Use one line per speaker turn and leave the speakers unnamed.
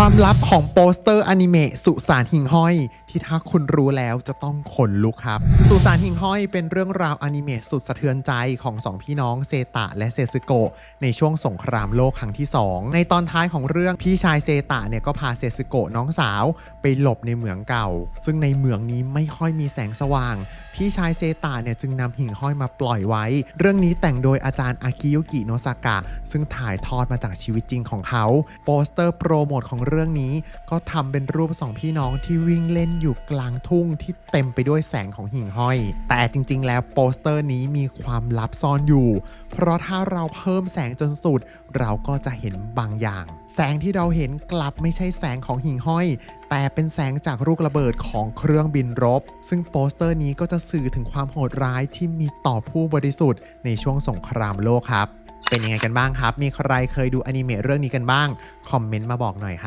ความลับของโปสเตอร์อนิเมะสุสานหิ่งห้อย ที่ถ้าคุณรู้แล้วจะต้องขนลุกครับ สุสานหิ่งห้อยเป็นเรื่องราวอนิเมะสุดสะเทือนใจของสองพี่น้องเซตะและเซซึโกะในช่วงสงครามโลกครั้งที่ 2 ในตอนท้ายของเรื่องพี่ชายเซตะเนี่ยก็พาเซซึโกะน้องสาว ไปหลบในเหมืองเก่า ซึ่งในเหมืองนี้ไม่ค่อยมีแสงสว่าง พี่ชายเซตะเนี่ยจึงนำหิ่งห้อยมาปล่อยไว้ เรื่องนี้แต่งโดยอาจารย์อากิยุกิโนซากะซึ่งถ่ายทอดมาจากชีวิตจริงของเขาโปสเตอร์โปรโมทของเรื่องนี้ก็ทำเป็นรูปสองพี่น้องที่วิ่งเล่นอยู่กลางทุ่งที่เต็มไปด้วยแสงของหิ่งห้อย แต่จริง ๆ แล้วโปสเตอร์นี้มีความลับซ่อนอยู่ เพราะถ้าเราเพิ่มแสงจนสุด เราก็จะเห็นบางอย่าง แสงที่เราเห็นกลับไม่ใช่แสงของหิ่งห้อย แต่เป็นแสงจากลูกระเบิดของเครื่องบินรบ ซึ่งโปสเตอร์นี้ก็จะสื่อถึงความโหดร้ายที่มีต่อผู้บริสุทธิ์ในช่วงสงครามโลกครับ เป็นยังไงกันบ้างครับ มีใครเคยดูอนิเมะเรื่องนี้กันบ้าง คอมเมนต์มาบอกหน่อยครับ